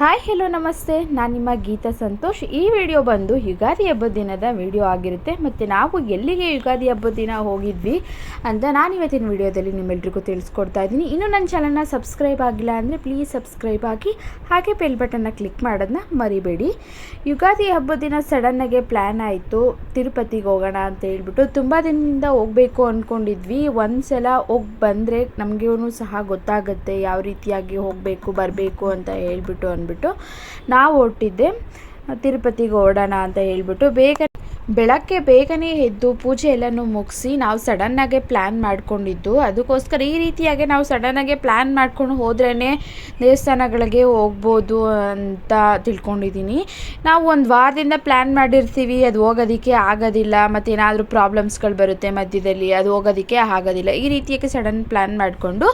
Hi hello ನಮಸ್ತೆ. ನಾನು ನಿಮ್ಮ ಗೀತಾ ಸಂತೋಷ್. ಈ ವಿಡಿಯೋ ಬಂದು ಯುಗಾದಿ ಹಬ್ಬದ ದಿನದ ವಿಡಿಯೋ ಆಗಿರುತ್ತೆ. ಮತ್ತು ನಾವು ಎಲ್ಲಿಗೆ ಯುಗಾದಿ ಹಬ್ಬದ ದಿನ ಹೋಗಿದ್ವಿ ಅಂತ ನಾನು ಇವತ್ತಿನ ವಿಡಿಯೋದಲ್ಲಿ ನಿಮ್ಮೆಲ್ರಿಗೂ ತಿಳಿಸ್ಕೊಡ್ತಾ ಇದ್ದೀನಿ. ಇನ್ನು ನನ್ನ ಚಾನಲ್ನ ಸಬ್ಸ್ಕ್ರೈಬ್ ಆಗಿಲ್ಲ ಅಂದರೆ ಪ್ಲೀಸ್ ಸಬ್ಸ್ಕ್ರೈಬ್ ಆಗಿ, ಹಾಗೆ ಬೆಲ್ ಬಟನ್ನ ಕ್ಲಿಕ್ ಮಾಡೋದನ್ನ ಮರಿಬೇಡಿ. ಯುಗಾದಿ ಹಬ್ಬದ ದಿನ ಸಡನ್ನಾಗೆ ಪ್ಲ್ಯಾನ್ ಆಯಿತು. ತಿರುಪತಿಗೆ ಹೋಗೋಣ ಅಂತ ಹೇಳ್ಬಿಟ್ಟು ತುಂಬ ದಿನದಿಂದ ಹೋಗಬೇಕು ಅಂದ್ಕೊಂಡಿದ್ವಿ ಒಂದು ಸಲ ಹೋಗಿ ಬಂದರೆ ನಮಗೂ ಸಹ ಗೊತ್ತಾಗುತ್ತೆ. ಯಾವ ರೀತಿಯಾಗಿ ಹೋಗಬೇಕು, ಬರಬೇಕು ಅಂತ ಹೇಳ್ಬಿಟ್ಟು ಅಂದ್ಬಿಟ್ಟು ನಾವು ಹೊರಟಿದ್ದೆ ತಿರುಪತಿಗೆ ಹೊರಡೋಣ ಅಂತ ಹೇಳ್ಬಿಟ್ಟು ಬೇಗ ಬೆಳಗ್ಗೆ ಬೇಗನೆ ಎದ್ದು ಪೂಜೆ ಎಲ್ಲನೂ ಮುಗಿಸಿ ನಾವು ಸಡನ್ನಾಗೆ ಪ್ಲ್ಯಾನ್ ಮಾಡ್ಕೊಂಡಿದ್ದು. ಅದಕ್ಕೋಸ್ಕರ ಈ ರೀತಿಯಾಗಿ ನಾವು ಸಡನ್ನಾಗೆ ಪ್ಲ್ಯಾನ್ ಮಾಡ್ಕೊಂಡು ಹೋದ್ರೇ ದೇವಸ್ಥಾನಗಳಿಗೆ ಹೋಗ್ಬೋದು ಅಂತ ತಿಳ್ಕೊಂಡಿದ್ದೀನಿ. ನಾವು ಒಂದು ವಾರದಿಂದ ಪ್ಲ್ಯಾನ್ ಮಾಡಿರ್ತೀವಿ, ಅದು ಹೋಗೋದಕ್ಕೆ ಆಗೋದಿಲ್ಲ, ಮತ್ತು ಏನಾದರೂ ಪ್ರಾಬ್ಲಮ್ಸ್ಗಳು ಬರುತ್ತೆ ಮಧ್ಯದಲ್ಲಿ, ಅದು ಹೋಗೋದಕ್ಕೆ ಆಗೋದಿಲ್ಲ. ಈ ರೀತಿಯಾಗಿ ಸಡನ್ ಪ್ಲ್ಯಾನ್ ಮಾಡಿಕೊಂಡು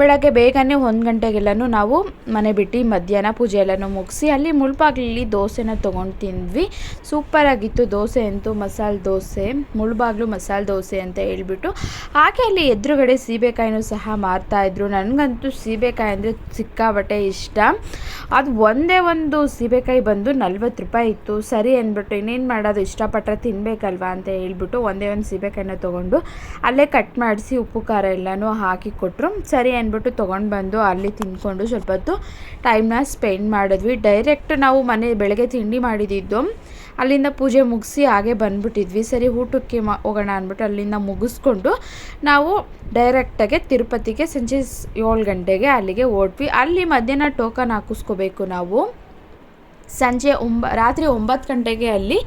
ಬೆಳಗ್ಗೆ ಬೇಗನೆ ಒಂದು ಗಂಟೆಗೆಲ್ಲನೂ ನಾವು ಮನೆ ಬಿಟ್ಟು ಮಧ್ಯಾಹ್ನ ಪೂಜೆ ಎಲ್ಲನೂ ಮುಗಿಸಿ ಅಲ್ಲಿ ಮುಳ್ಪಾಗ್ಲಿ ದೋಸೆನ ತೊಗೊಂಡು ತಿಂದ್ವಿ. ಸೂಪರಾಗಿತ್ತು ದೋಸೆ ಅಂತೂ ಮಸಾಲೆ ದೋಸೆ, ಮುಳ್ಬಾಗ್ಲು ಮಸಾಲೆ ದೋಸೆ ಅಂತ ಹೇಳ್ಬಿಟ್ಟು. ಹಾಗೆ ಅಲ್ಲಿ ಎದುರುಗಡೆ ಸೀಬೆಕಾಯಿನೂ ಸಹ ಮಾರ್ತಾಯಿದ್ರು ನನಗಂತೂ ಸೀಬೆಕಾಯಿ ಅಂದರೆ ಸಿಕ್ಕಾಬಟ್ಟೆ ಇಷ್ಟ. ಅದು ಒಂದೇ ಒಂದು ಸೀಬೆಕಾಯಿ ಬಂದು ನಲ್ವತ್ತು ರೂಪಾಯಿ ಇತ್ತು. ಸರಿ ಅಂದ್ಬಿಟ್ಟು ಇನ್ನೇನು ಮಾಡೋದು? ಇಷ್ಟಪಟ್ಟರೆ ತಿನ್ನಬೇಕಲ್ವಾ ಅಂತ ಹೇಳ್ಬಿಟ್ಟು ಒಂದೇ ಒಂದು ಸೀಬೆಕಾಯಿನ ತೊಗೊಂಡು ಅಲ್ಲೇ ಕಟ್ ಮಾಡಿಸಿ ಉಪ್ಪು, ಖಾರ ಎಲ್ಲನೂ ಹಾಕಿ ಕೊಟ್ಟರು ಸರಿ ಅಂದ್ಬಿಟ್ಟು ತೊಗೊಂಡು ಬಂದು ಅಲ್ಲಿ ತಿಂದ್ಕೊಂಡು ಸ್ವಲ್ಪ ಹೊತ್ತು ಟೈಮ್ನ ಸ್ಪೆಂಡ್ ಮಾಡಿದ್ವಿ. ಡೈರೆಕ್ಟ್ ನಾವು ಮನೆ ಬೆಳಗ್ಗೆ ತಿಂಡಿ ಮಾಡಿದ್ದು. ಅಲ್ಲಿಂದ ಪೂಜೆ ಮುಗಿಸಿ ಹಾಗೆ ಬಂದ್ಬಿಟ್ಟಿದ್ವಿ. ಸರಿ, ಊಟಕ್ಕೆ ಮಾ ಹೋಗೋಣ ಅಂದ್ಬಿಟ್ಟು ಅಲ್ಲಿಂದ ಮುಗಿಸ್ಕೊಂಡು ನಾವು ಡೈರೆಕ್ಟಾಗಿ ತಿರುಪತಿಗೆ ಸಂಜೆ ಏಳು ಗಂಟೆಗೆ ಅಲ್ಲಿಗೆ ಓಡ್ವಿ ಅಲ್ಲಿ ಮಧ್ಯಾಹ್ನ ಟೋಕನ್ ಹಾಕಿಸ್ಕೋಬೇಕು ನಾವು. ಸಂಜೆ ಒಂಬ, ರಾತ್ರಿ ಒಂಬತ್ತು ಗಂಟೆಗೆ ಅಲ್ಲಿ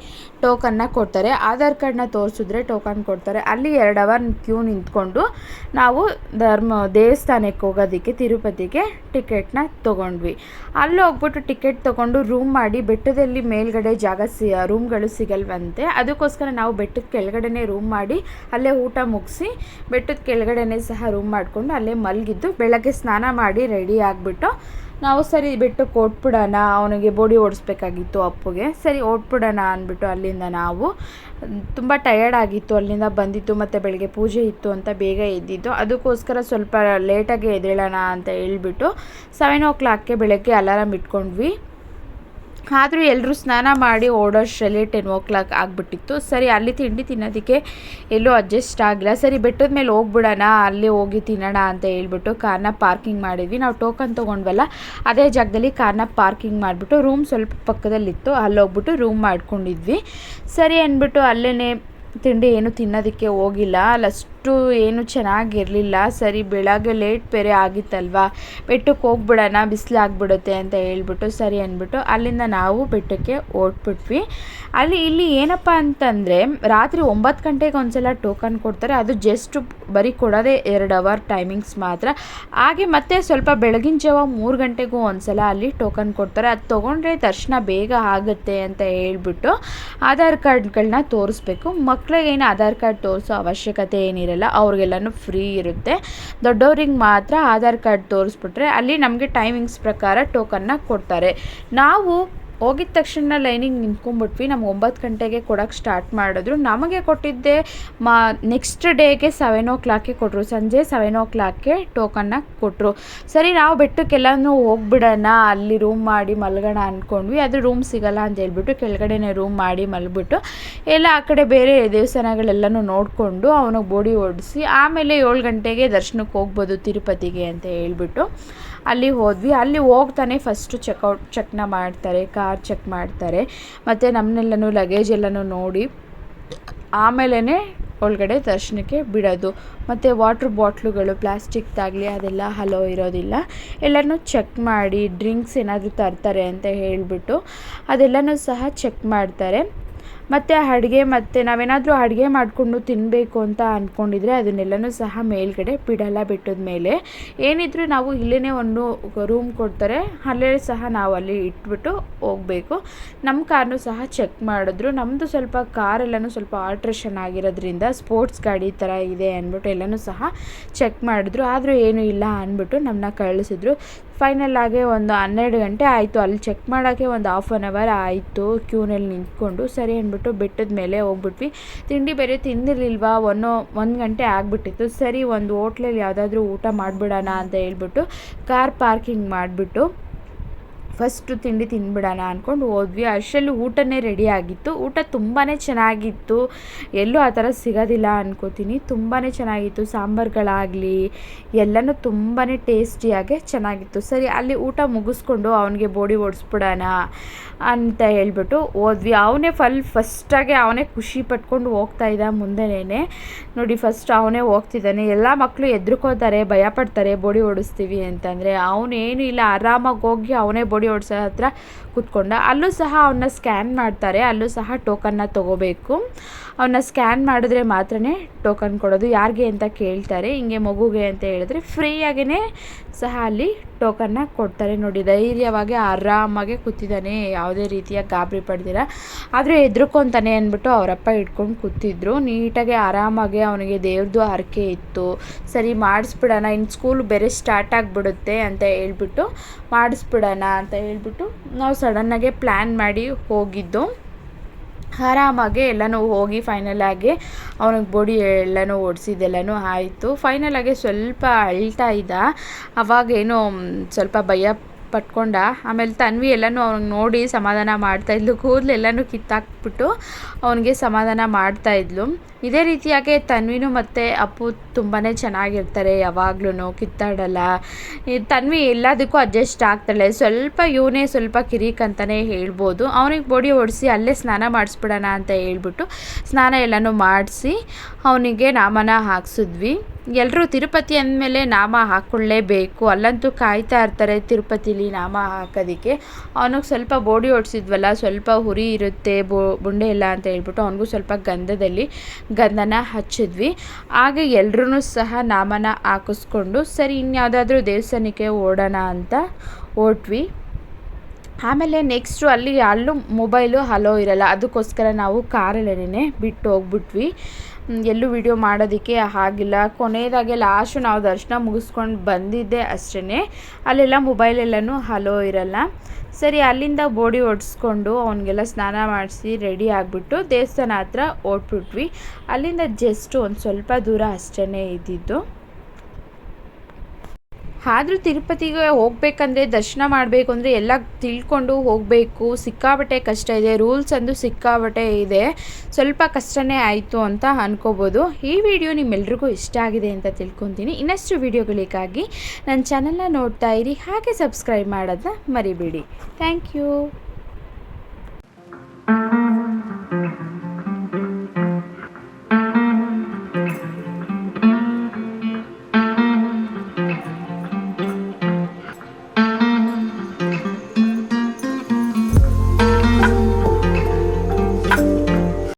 ಟೋಕನ್ನ ಕೊಡ್ತಾರೆ. ಆಧಾರ್ ಕಾರ್ಡನ್ನ ತೋರಿಸಿದ್ರೆ ಟೋಕನ್ ಕೊಡ್ತಾರೆ. ಅಲ್ಲಿ ಎರಡು ಅವರ್ ಕ್ಯೂ ನಿಂತ್ಕೊಂಡು ನಾವು ಧರ್ಮ, ದೇವಸ್ಥಾನಕ್ಕೆ ಹೋಗೋದಕ್ಕೆ ತಿರುಪತಿಗೆ ಟಿಕೆಟ್ನ ತೊಗೊಂಡ್ವಿ. ಅಲ್ಲಿ ಹೋಗ್ಬಿಟ್ಟು ಟಿಕೆಟ್ ತೊಗೊಂಡು ರೂಮ್ ಮಾಡಿ ಬೆಟ್ಟದಲ್ಲಿ ಮೇಲ್ಗಡೆ ಜಾಗ ಸಿ, ರೂಮ್ಗಳು ಸಿಗಲ್ವಂತೆ. ಅದಕ್ಕೋಸ್ಕರ ನಾವು ಬೆಟ್ಟದ ಕೆಳಗಡೆನೇ ರೂಮ್ ಮಾಡಿ ಅಲ್ಲೇ ಊಟ ಮುಗಿಸಿ ಬೆಟ್ಟದ ಕೆಳಗಡೆನೇ ಸಹ ರೂಮ್ ಮಾಡಿಕೊಂಡು ಅಲ್ಲೇ ಮಲಗಿದ್ದು ಬೆಳಗ್ಗೆ ಸ್ನಾನ ಮಾಡಿ ರೆಡಿ ಆಗಿಬಿಟ್ಟು ನಾವು ಸರಿ ಬಿಟ್ಟು ಕೊಟ್ಬಿಡೋಣ, ಅವನಿಗೆ ಬೋಡಿ ಓಡಿಸ್ಬೇಕಾಗಿತ್ತು ಅಪ್ಪುಗೆ. ಸರಿ, ಓಡ್ಬಿಡೋಣ ಅಂದ್ಬಿಟ್ಟು ಅಲ್ಲಿಂದ ನಾವು. ತುಂಬ ಟಯರ್ಡ್ ಆಗಿತ್ತು, ಅಲ್ಲಿಂದ ಬಂದಿತ್ತು, ಮತ್ತು ಬೆಳಗ್ಗೆ ಪೂಜೆ ಇತ್ತು ಅಂತ ಬೇಗ ಎದ್ದಿದ್ದು. ಅದಕ್ಕೋಸ್ಕರ ಸ್ವಲ್ಪ ಲೇಟಾಗಿ ಎದ್ದೇಳೋಣ ಅಂತ ಹೇಳ್ಬಿಟ್ಟು ಸೆವೆನ್ ಓ ಕ್ಲಾಕ್ಗೆ ಬೆಳಗ್ಗೆ ಅಲಾರಾಮ್ ಇಟ್ಕೊಂಡ್ವಿ. ಆದರೂ ಎಲ್ಲರೂ ಸ್ನಾನ ಮಾಡಿ ಓಡೋಷ್ಟರಲ್ಲಿ ಟೆನ್ ಓ ಕ್ಲಾಕ್ ಆಗಿಬಿಟ್ಟಿತ್ತು. ಸರಿ, ಅಲ್ಲಿ ತಿಂಡಿ ತಿನ್ನೋದಕ್ಕೆ ಎಲ್ಲೂ ಅಡ್ಜಸ್ಟ್ ಆಗಿಲ್ಲ ಸರಿ, ಬೆಟ್ಟದ ಮೇಲೆ ಹೋಗ್ಬಿಡೋಣ, ಅಲ್ಲಿ ಹೋಗಿ ತಿನ್ನೋಣ ಅಂತ ಹೇಳ್ಬಿಟ್ಟು ಕಾರ್ನ ಪಾರ್ಕಿಂಗ್ ಮಾಡಿದ್ವಿ. ನಾವು ಟೋಕನ್ ತೊಗೊಂಡ್ವಲ್ಲ, ಅದೇ ಜಾಗದಲ್ಲಿ ಕಾರ್ನ ಪಾರ್ಕಿಂಗ್ ಮಾಡಿಬಿಟ್ಟು ರೂಮ್ ಸ್ವಲ್ಪ ಪಕ್ಕದಲ್ಲಿತ್ತು. ಅಲ್ಲಿ ಹೋಗ್ಬಿಟ್ಟು ರೂಮ್ ಮಾಡ್ಕೊಂಡಿದ್ವಿ. ಸರಿ ಅಂದ್ಬಿಟ್ಟು ಅಲ್ಲೇ ತಿಂಡಿ ಏನು ತಿನ್ನೋದಕ್ಕೆ ಹೋಗಿಲ್ಲ. ಅಲ್ಲಷ್ಟು ಏನು ಚೆನ್ನಾಗಿರಲಿಲ್ಲ. ಸರಿ, ಬೆಳಗ್ಗೆ ಲೇಟ್ ಬೇರೆ ಆಗಿತ್ತಲ್ವಾ? ಬೆಟ್ಟಕ್ಕೆ ಹೋಗ್ಬಿಡೋಣ ಬಿಸಿಲಾಗ್ಬಿಡುತ್ತೆ ಅಂತ ಹೇಳ್ಬಿಟ್ಟು, ಸರಿ ಅಂದ್ಬಿಟ್ಟು ಅಲ್ಲಿಂದ ನಾವು ಬೆಟ್ಟಕ್ಕೆ ಓಡ್ಬಿಟ್ವಿ ಅಲ್ಲಿ ಇಲ್ಲಿ ಏನಪ್ಪ ಅಂತಂದರೆ, ರಾತ್ರಿ ಒಂಬತ್ತು ಗಂಟೆಗೆ ಒಂದ್ಸಲ ಟೋಕನ್ ಕೊಡ್ತಾರೆ. ಅದು ಜಸ್ಟ್ ಬರೀ ಕೊಡೋದೇ ಎರಡು ಅವರ್ ಟೈಮಿಂಗ್ಸ್ ಮಾತ್ರ. ಹಾಗೆ ಮತ್ತೆ ಸ್ವಲ್ಪ ಬೆಳಗಿನ ಜಾವ ಮೂರು ಗಂಟೆಗೂ ಒಂದ್ಸಲ ಅಲ್ಲಿ ಟೋಕನ್ ಕೊಡ್ತಾರೆ. ಅದು ತೊಗೊಂಡ್ರೆ ತಕ್ಷಣ ಬೇಗ ಆಗುತ್ತೆ ಅಂತ ಹೇಳ್ಬಿಟ್ಟು ಆಧಾರ್ ಕಾರ್ಡ್ಗಳನ್ನ ತೋರಿಸ್ಬೇಕು. ಮಕ್ಳಿಗೇನು ಆಧಾರ್ ಕಾರ್ಡ್ ತೋರಿಸೋ ಅವಶ್ಯಕತೆ ಏನಿರಲ್ಲ. ಅವ್ರಿಗೆಲ್ಲನೂ ಫ್ರೀ ಇರುತ್ತೆ. ದೊಡ್ಡವ್ರಿಗೆ ಮಾತ್ರ ಆಧಾರ್ ಕಾರ್ಡ್ ತೋರಿಸ್ಬಿಟ್ರೆ ಅಲ್ಲಿ ನಮಗೆ ಟೈಮಿಂಗ್ಸ್ ಪ್ರಕಾರ ಟೋಕನ್ನ ಕೊಡ್ತಾರೆ. ನಾವು ಹೋಗಿದ ತಕ್ಷಣ ಲೈನಿಗೆ ನಿಂತ್ಕೊಂಡ್ಬಿಟ್ವಿ. ನಮ್ಗೆ ಒಂಬತ್ತು ಗಂಟೆಗೆ ಕೊಡೋಕ್ಕೆ ಸ್ಟಾರ್ಟ್ ಮಾಡಿದ್ರು. ನಮಗೆ ಕೊಟ್ಟಿದ್ದೆ ಮಾ ನೆಕ್ಸ್ಟ್ ಡೇಗೆ ಸೆವೆನ್ ಓ ಕ್ಲಾಕಿಗೆ ಕೊಟ್ಟರು ಸಂಜೆ ಸೆವೆನ್ ಓ ಕ್ಲಾಕ್ಗೆ ಟೋಕನ್ನ ಕೊಟ್ಟರು ಸರಿ, ನಾವು ಬೆಟ್ಟಕ್ಕೆಲ್ಲನೂ ಹೋಗ್ಬಿಡೋಣ. ಅಲ್ಲಿ ರೂಮ್ ಮಾಡಿ ಮಲ್ಗೋಣ ಅಂದ್ಕೊಂಡ್ವಿ ಅದು ರೂಮ್ ಸಿಗಲ್ಲ ಅಂತ ಹೇಳ್ಬಿಟ್ಟು ಕೆಳಗಡೆನೇ ರೂಮ್ ಮಾಡಿ ಮಲ್ಬಿಟ್ಟು ಎಲ್ಲ ಆ ಕಡೆ ಬೇರೆ ದೇವಸ್ಥಾನಗಳೆಲ್ಲನೂ ನೋಡಿಕೊಂಡು ಅವನಿಗೆ ಬೋಡಿ ಓಡಿಸಿ ಆಮೇಲೆ ಏಳು ಗಂಟೆಗೆ ದರ್ಶನಕ್ಕೆ ಹೋಗ್ಬೋದು ತಿರುಪತಿಗೆ ಅಂತ ಹೇಳ್ಬಿಟ್ಟು. ಅಲ್ಲಿ ಹೋದ್ವಿ. ಅಲ್ಲಿ ಹೋಗ್ತಾನೆ ಫಸ್ಟು ಚೆಕ್ಔಟ್ ಚೆಕ್ನ ಮಾಡ್ತಾರೆ ಕಾರ್ ಚೆಕ್ ಮಾಡ್ತಾರೆ. ಮತ್ತು ನಮ್ಮನ್ನೆಲ್ಲನೂ ಲಗೇಜ್ ಎಲ್ಲನೂ ನೋಡಿ ಆಮೇಲೆ ಒಳಗಡೆ ದರ್ಶನಕ್ಕೆ ಬಿಡೋದು. ಮತ್ತು ವಾಟ್ರ್ ಬಾಟ್ಲುಗಳು ಪ್ಲಾಸ್ಟಿಕ್ದಾಗಲಿ ಅದೆಲ್ಲ ಹಲೋ ಇರೋದಿಲ್ಲ. ಎಲ್ಲನೂ ಚೆಕ್ ಮಾಡಿ ಡ್ರಿಂಕ್ಸ್ ಏನಾದರೂ ತರ್ತಾರೆ ಅಂತ ಹೇಳಿಬಿಟ್ಟು ಅದೆಲ್ಲನೂ ಸಹ ಚೆಕ್ ಮಾಡ್ತಾರೆ. ಮತ್ತು ಅಡುಗೆ ಮತ್ತು ನಾವೇನಾದರೂ ಅಡುಗೆ ಮಾಡಿಕೊಂಡು ತಿನ್ನಬೇಕು ಅಂತ ಅಂದ್ಕೊಂಡಿದ್ರೆ ಅದನ್ನೆಲ್ಲನೂ ಸಹ ಮೇಲ್ಗಡೆ ಬಿಡಲ್ಲ ಬಿಟ್ಟದ ಮೇಲೆ. ಏನಿದ್ರೂ ನಾವು ಇಲ್ಲೇ ಒಂದು ರೂಮ್ ಕೊಡ್ತಾರೆ. ಅಲ್ಲೇ ಸಹ ನಾವು ಅಲ್ಲಿ ಇಟ್ಬಿಟ್ಟು ಹೋಗಬೇಕು. ನಮ್ಮ ಕಾರ್ನು ಸಹ ಚೆಕ್ ಮಾಡಿದ್ರು. ನಮ್ಮದು ಸ್ವಲ್ಪ ಕಾರೆಲ್ಲನೂ ಸ್ವಲ್ಪ ಆಲ್ಟ್ರೇಷನ್ ಆಗಿರೋದ್ರಿಂದ ಸ್ಪೋರ್ಟ್ಸ್ ಗಾಡಿ ಥರ ಇದೆ ಅಂದ್ಬಿಟ್ಟು ಎಲ್ಲನೂ ಸಹ ಚೆಕ್ ಮಾಡಿದ್ರು. ಆದರೂ ಏನೂ ಇಲ್ಲ ಅಂದ್ಬಿಟ್ಟು ನಮ್ಮನ್ನ ಕಳಿಸಿದ್ರು. ಫೈನಲ್ ಆಗಿ ಒಂದು ಹನ್ನೆರಡು ಗಂಟೆ ಆಯಿತು. ಅಲ್ಲಿ ಚೆಕ್ ಮಾಡೋಕ್ಕೆ ಒಂದು ಹಾಫ್ ಆನ್ ಅವರ್ ಆಯಿತು. ಕ್ಯೂನಲ್ಲಿ ನಿಂತ್ಕೊಂಡು ಸರಿ ಅಂದ್ಬಿಟ್ಟು ಬೆಟ್ಟದ ಮೇಲೆ ಹೋಗ್ಬಿಟ್ವಿ. ತಿಂಡಿ ಬೇರೆ ತಿಂದಿರಲಿಲ್ವಾ? ಒನ್ನೋ ಒಂದು ಗಂಟೆ ಆಗಿಬಿಟ್ಟಿತ್ತು. ಸರಿ, ಒಂದು ಹೋಟ್ಲಲ್ಲಿ ಯಾವುದಾದ್ರೂ ಊಟ ಮಾಡಿಬಿಡೋಣ ಅಂತ ಹೇಳ್ಬಿಟ್ಟು ಕಾರ್ ಪಾರ್ಕಿಂಗ್ ಮಾಡಿಬಿಟ್ಟು ಫಸ್ಟು ತಿಂಡಿ ತಿಂದ್ಬಿಡೋಣ ಅಂದ್ಕೊಂಡು ಹೋದ್ವಿ. ಅಷ್ಟರಲ್ಲಿ ಊಟನೇ ರೆಡಿ ಆಗಿತ್ತು. ಊಟ ತುಂಬಾ ಚೆನ್ನಾಗಿತ್ತು. ಎಲ್ಲೂ ಆ ಥರ ಸಿಗೋದಿಲ್ಲ ಅನ್ಕೋತೀನಿ. ತುಂಬಾ ಚೆನ್ನಾಗಿತ್ತು. ಸಾಂಬಾರುಗಳಾಗಲಿ, ಎಲ್ಲನೂ ತುಂಬಾ ಟೇಸ್ಟಿಯಾಗೆ ಚೆನ್ನಾಗಿತ್ತು. ಸರಿ, ಅಲ್ಲಿ ಊಟ ಮುಗಿಸ್ಕೊಂಡು ಅವನಿಗೆ ಬೋಡಿ ಓಡಿಸ್ಬಿಡೋಣ ಅಂತ ಹೇಳ್ಬಿಟ್ಟು ಹೋದ್ವಿ. ಅವನೇ ಫಲ್ ಫಸ್ಟಾಗೆ ಅವನೇ ಖುಷಿ ಪಟ್ಕೊಂಡು ಹೋಗ್ತಾ ಇದ್ದ ಮುಂದೆನೇ ನೋಡಿ ಫಸ್ಟ್ ಅವನೇ ಹೋಗ್ತಿದ್ದಾನೆ. ಎಲ್ಲ ಮಕ್ಕಳು ಎದ್ರುಕೋತಾರೆ ಭಯಪಡ್ತಾರೆ ಬೋಡಿ ಓಡಿಸ್ತೀವಿ ಅಂತಂದರೆ. ಅವನೇನು ಇಲ್ಲ, ಆರಾಮಾಗಿ ಹೋಗಿ ಅವನೇ ಬೋಡಿ ಓಡಿಸೋ ಹತ್ರ ಕೂತ್ಕೊಂಡ. ಅಲ್ಲೂ ಸಹ ಅವನ್ನ ಸ್ಕ್ಯಾನ್ ಮಾಡ್ತಾರೆ. ಅಲ್ಲೂ ಸಹ ಟೋಕನ್ನ ತೊಗೋಬೇಕು. ಅವನ್ನ ಸ್ಕ್ಯಾನ್ ಮಾಡಿದ್ರೆ ಮಾತ್ರ ಟೋಕನ್ ಕೊಡೋದು. ಯಾರಿಗೆ ಅಂತ ಕೇಳ್ತಾರೆ. ಹಿಂಗೆ ಮಗುಗೆ ಅಂತ ಹೇಳಿದ್ರೆ ಫ್ರೀಯಾಗೇ ಸಹ ಅಲ್ಲಿ ಟೋಕನ್ನ ಕೊಡ್ತಾರೆ ನೋಡಿ. ಧೈರ್ಯವಾಗಿ, ಆರಾಮಾಗೆ ಕೂತಿದ್ದಾನೆ. ಯಾವುದೇ ರೀತಿಯ ಗಾಬರಿ ಪಡ್ದಿರ. ಆದರೆ ಹೆದ್ರುಕೊಂತಾನೆ ಅಂದ್ಬಿಟ್ಟು ಅವರಪ್ಪ ಇಟ್ಕೊಂಡು ಕೂತಿದ್ರು. ನೀಟಾಗಿ, ಆರಾಮಾಗಿ ಅವನಿಗೆ ದೇವ್ರದ್ದು ಹರಕೆ ಇತ್ತು. ಸರಿ, ಮಾಡಿಸ್ಬಿಡೋಣ. ಇನ್ನು ಸ್ಕೂಲ್ ಬೇರೆ ಸ್ಟಾರ್ಟ್ ಆಗಿಬಿಡುತ್ತೆ ಅಂತ ಹೇಳ್ಬಿಟ್ಟು, ಮಾಡಿಸ್ಬಿಡೋಣ ಅಂತ ಹೇಳ್ಬಿಟ್ಟು ನಾವು ಸಡನ್ನಾಗೆ ಪ್ಲ್ಯಾನ್ ಮಾಡಿ ಹೋಗಿದ್ದು. ಆರಾಮಾಗಿ ಎಲ್ಲನೂ ಹೋಗಿ ಫೈನಲ್ ಆಗಿ ಅವನಿಗೆ ಬಾಡಿ ಎಲ್ಲನೂ ಓಡಿಸಿದ್ದೆಲ್ಲನೂ ಆಯಿತು. ಫೈನಲ್ ಆಗಿ ಸ್ವಲ್ಪ ಅಳ್ತಾ ಇದ್ದ. ಅವಾಗೇನೋ ಸ್ವಲ್ಪ ಭಯ ಪಟ್ಕೊಂಡ. ಆಮೇಲೆ ತನ್ವಿ ಎಲ್ಲನೂ ಅವ್ನಿಗೆ ನೋಡಿ ಸಮಾಧಾನ ಮಾಡ್ತಾಯಿದ್ಲು ಕೂದಲು ಎಲ್ಲನೂ ಕಿತ್ತಾಕ್ಬಿಟ್ಟು ಅವನಿಗೆ ಸಮಾಧಾನ ಮಾಡ್ತಾಯಿದ್ಲು ಇದೇ ರೀತಿಯಾಗಿ ತನ್ವಿನೂ ಮತ್ತು ಅಪ್ಪು ತುಂಬಾ ಚೆನ್ನಾಗಿರ್ತಾರೆ ಯಾವಾಗ್ಲೂ ಕಿತ್ತಾಡಲ್ಲ. ತನ್ವಿ ಎಲ್ಲದಕ್ಕೂ ಅಡ್ಜಸ್ಟ್ ಆಗ್ತಾಳೆ. ಸ್ವಲ್ಪ ಇವನೇ ಸ್ವಲ್ಪ ಕಿರಿಕ್ ಅಂತಲೇ ಹೇಳ್ಬೋದು. ಅವನಿಗೆ ಬೋಡಿ ಓಡಿಸಿ ಅಲ್ಲೇ ಸ್ನಾನ ಮಾಡಿಸ್ಬಿಡೋಣ ಅಂತ ಹೇಳ್ಬಿಟ್ಟು ಸ್ನಾನ ಎಲ್ಲನೂ ಮಾಡಿಸಿ ಅವನಿಗೆ ನಾಮನ ಹಾಕ್ಸಿದ್ವಿ. ಎಲ್ಲರೂ ತಿರುಪತಿ ಅಂದಮೇಲೆ ನಾಮ ಹಾಕ್ಕೊಳ್ಳೇಬೇಕು. ಅಲ್ಲಂತೂ ಕಾಯ್ತಾ ಇರ್ತಾರೆ ತಿರುಪತಿಲಿ ನಾಮ ಹಾಕೋದಕ್ಕೆ. ಅವನಿಗೆ ಸ್ವಲ್ಪ ಬೋಡಿ ಓಡಿಸಿದ್ವಲ್ಲ ಸ್ವಲ್ಪ ಹುರಿ ಇರುತ್ತೆ, ಬೋ, ಬುಂಡೆ ಇಲ್ಲ ಅಂತ ಹೇಳ್ಬಿಟ್ಟು ಅವನಿಗೂ ಸ್ವಲ್ಪ ಗಂಧದಲ್ಲಿ ಗಂಧನ ಹಚ್ಚಿದ್ವಿ. ಆಗ ಎಲ್ಲರೂ ಸಹ ನಾಮನ ಹಾಕಿಸ್ಕೊಂಡು, ಸರಿ ಇನ್ಯಾವುದಾದ್ರೂ ದೇವಸ್ಥಾನಕ್ಕೆ ಓಡೋಣ ಅಂತ ಹೊರಟ್ವಿ ಆಮೇಲೆ ನೆಕ್ಸ್ಟು ಅಲ್ಲಿ ಅಲ್ಲೂ ಮೊಬೈಲು ಹಲೋ ಇರಲ್ಲ, ಅದಕ್ಕೋಸ್ಕರ ನಾವು ಕಾರಲ್ಲೇನೇ ಬಿಟ್ಟು ಹೋಗ್ಬಿಟ್ವಿ. ಎಲ್ಲೂ ವಿಡಿಯೋ ಮಾಡೋದಕ್ಕೆ ಆಗಿಲ್ಲ. ಕೊನೆಯದಾಗೆ ಲಾಸ್ಟು ನಾವು ದರ್ಶನ ಮುಗಿಸ್ಕೊಂಡು ಬಂದಿದ್ದೆ ಅಷ್ಟೇ ಅಲ್ಲೆಲ್ಲ ಮೊಬೈಲೆಲ್ಲನೂ ಹಲೋ ಇರಲ್ಲ. ಸರಿ, ಅಲ್ಲಿಂದ ಬೋಡಿ ಓಡಿಸ್ಕೊಂಡು ಅವನಿಗೆಲ್ಲ ಸ್ನಾನ ಮಾಡಿಸಿ ರೆಡಿ ಆಗಿಬಿಟ್ಟು ದೇವಸ್ಥಾನ ಹತ್ರ ಓಡ್ಬಿಟ್ವಿ. ಅಲ್ಲಿಂದ ಜಸ್ಟ್ ಒಂದು ಸ್ವಲ್ಪ ದೂರ ಅಷ್ಟೇ ಇದ್ದಿದ್ದು. ಆದರೂ ತಿರುಪತಿಗೆ ಹೋಗ್ಬೇಕಂದ್ರೆ ದರ್ಶನ ಮಾಡಬೇಕು ಅಂದರೆ ಎಲ್ಲ ತಿಳ್ಕೊಂಡು ಹೋಗಬೇಕು. ಸಿಕ್ಕಾಬಟ್ಟೆ ಕಷ್ಟ ಇದೆ. ರೂಲ್ಸ್ ಅಂದು ಸಿಕ್ಕಾಬಟ್ಟೆ ಇದೆ. ಸ್ವಲ್ಪ ಕಷ್ಟನೇ ಆಯಿತು ಅಂತ ಅನ್ಕೋಬೋದು. ಈ ವಿಡಿಯೋ ನಿಮ್ಮೆಲ್ರಿಗೂ ಇಷ್ಟ ಆಗಿದೆ ಅಂತ ತಿಳ್ಕೊತೀನಿ. ಇನ್ನಷ್ಟು ವಿಡಿಯೋಗಳಿಗಾಗಿ ನನ್ನ ಚಾನಲ್ನ ನೋಡ್ತಾ ಇರಿ. ಹಾಗೆ ಸಬ್ಸ್ಕ್ರೈಬ್ ಮಾಡೋದನ್ನ ಮರಿಬೇಡಿ. Thank you.